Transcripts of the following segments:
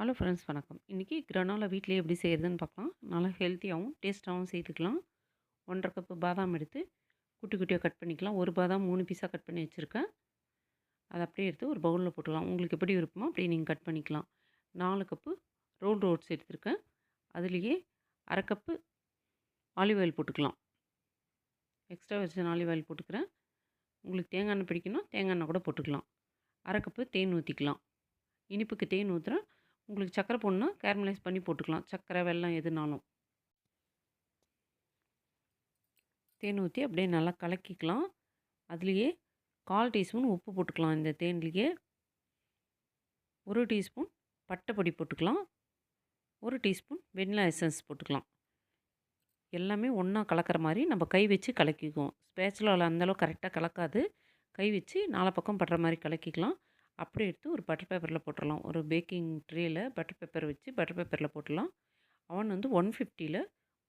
Hello friends வணக்கம். இன்றைக்கி granola வீட்டிலேயே எப்படி செய்கிறதுன்னு பார்க்கலாம். நல்லா ஹெல்த்தியாகவும் டேஸ்ட்டாகவும் செய்துக்கலாம் ஒன்றரை கப்பு பாதாம் எடுத்து குட்டி குட்டியாக கட் பண்ணிக்கலாம். ஒரு பாதாம் மூணு பீஸாக கட் பண்ணி வச்சுருக்கேன். அதை அப்படியே எடுத்து ஒரு பவுலில் போட்டுக்கலாம். உங்களுக்கு எப்படி விருப்பமோ அப்படியே நீங்கள் கட் பண்ணிக்கலாம். நாலு கப்பு ரோல் ரோட்ஸ் எடுத்திருக்கேன். அதுலேயே அரை கப்பு ஆலிவ் ஆயில் போட்டுக்கலாம். எக்ஸ்ட்ரா வச்சு ஆலிவ் ஆயில் போட்டுக்கிறேன். உங்களுக்கு தேங்காய் எண்ணெய் பிடிக்கணும் தேங்காய் எண்ணெய் கூட போட்டுக்கலாம். அரை கப்பு தேன் ஊற்றிக்கலாம் இனிப்புக்கு தேன் ஊற்றுறேன் உங்களுக்கு சக்கரை போடணுன்னா கேரமலைஸ் பண்ணி போட்டுக்கலாம். சக்கரை வெல்லம் எதுனாலும். தேன் ஊற்றி அப்படியே நல்லா கலக்கிக்கலாம். அதுலேயே கால் டீஸ்பூன் உப்பு போட்டுக்கலாம். இந்த தேன்லேயே ஒரு டீஸ்பூன் பட்டைப்பொடி போட்டுக்கலாம். ஒரு டீஸ்பூன் வெண்ணிலா எசன்ஸ் போட்டுக்கலாம். எல்லாமே ஒன்றா கலக்கிற மாதிரி நம்ம கை வச்சு கலக்கிக்குவோம். ஸ்பேச்சுலாவில் அந்தளவு கரெக்டாக கலக்காது. கை வச்சு நாலு பக்கம் படுற மாதிரி கலக்கிக்கலாம். அப்படியே எடுத்து ஒரு பட்டர் பேப்பரில் போட்டுடலாம் ஒரு பேக்கிங் ட்ரேயில் பட்டர் பேப்பர் வச்சு பட்டர் பேப்பரில் போட்டுடலாம் அவன் வந்து ஒன் ஃபிஃப்டியில்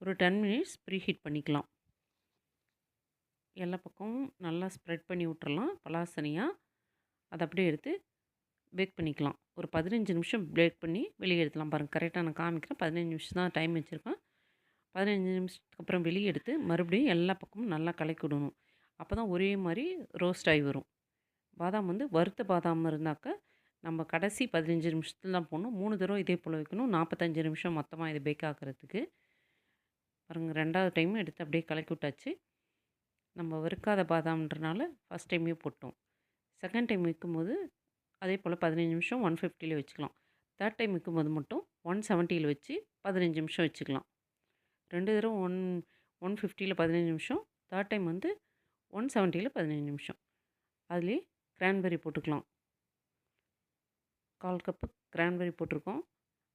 ஒரு டென் மினிட்ஸ் ப்ரீ ஹீட் பண்ணிக்கலாம். எல்லா பக்கமும் நல்லா ஸ்ப்ரெட் பண்ணி விட்டுறலாம். பலாசனியாக அதை அப்படியே எடுத்து பேக் பண்ணிக்கலாம். ஒரு பதினஞ்சு நிமிஷம் பேக் பண்ணி வெளியே எடுத்துலாம் பாருங்கள் கரெக்டாக நான் காமிக்கிறேன். பதினஞ்சு நிமிஷம் தான் டைம் வச்சுருக்கேன். பதினஞ்சு நிமிஷத்துக்கு அப்புறம் வெளியே எடுத்து மறுபடியும் எல்லா பக்கமும் நல்லா கலக்கி விடணும். அப்போ தான் ஒரே மாதிரி ரோஸ்ட் ஆகி வரும். பாதாம் வந்து வறுத்த பாதாம் இருந்தாக்க நம்ம கடைசி பதினஞ்சு நிமிஷத்தில் தான் போடணும். மூணு தடவை இதே போல் வைக்கணும். நாற்பத்தஞ்சு நிமிஷம் மொத்தமாக இது பேக் ஆக்கிறதுக்கு. பாருங்கள் ரெண்டாவது டைம் எடுத்து அப்படியே கலக்கி விட்டாச்சு. நம்ம வறுக்காத பாதாம்ன்றனால ஃபஸ்ட் டைமே போட்டோம். செகண்ட் டைம் வைக்கும்போது அதே போல் பதினஞ்சு நிமிஷம் ஒன் ஃபிஃப்டியில் வச்சுக்கலாம். தேர்ட் டைம் வைக்கும்போது மட்டும் ஒன் செவன்ட்டியில் வச்சு பதினஞ்சு நிமிஷம் வச்சுக்கலாம். ரெண்டு தடவை ஒன் ஒன் ஃபிஃப்டியில் பதினஞ்சு நிமிஷம் தேர்ட் டைம் வந்து ஒன் செவன்ட்டியில் பதினஞ்சு நிமிஷம். அதுலேயே கிரான்பெரி போட்டுக்கலாம். கால் கப்பு கிரான்பெரி போட்டிருக்கோம்.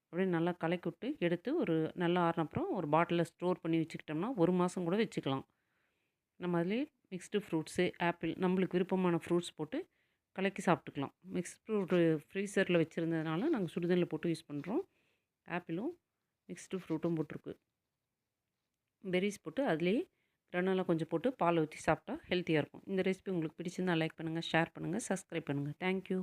அப்படியே நல்லா கலக்கி விட்டு எடுத்து ஒரு நல்லா ஆறினப்புறம் ஒரு பாட்டிலில் ஸ்டோர் பண்ணி வச்சுக்கிட்டோம்னா ஒரு மாதம் கூட வச்சுக்கலாம். நம்ம அதிலே மிக்ஸ்டு ஃப்ரூட்ஸு ஆப்பிள் நம்மளுக்கு விருப்பமான ஃப்ரூட்ஸ் போட்டு கலக்கி சாப்பிட்டுக்கலாம். மிக்ஸ்ட் ஃப்ரூட்டு ஃப்ரீசரில் வச்சுருந்ததுனால நாங்கள் சுடுதண்ணில் போட்டு யூஸ் பண்ணுறோம் ஆப்பிளும் மிக்ஸ்டு ஃப்ரூட்டும் போட்டிருக்கு. பெரிஸ் போட்டு அதுலேயே ரெண்டெல்லாம் கொஞ்சம் போட்டு பால் ஊற்றி சாப்பிட்டா ஹெல்த்தியாக இருக்கும். இந்த ரெசிபி உங்களுக்கு பிடிச்சிருந்தால் லைக் பண்ணுங்கள் ஷேர் பண்ணுங்கள் சப்ஸ்கிரைப் பண்ணுங்கள் தேங்க்யூ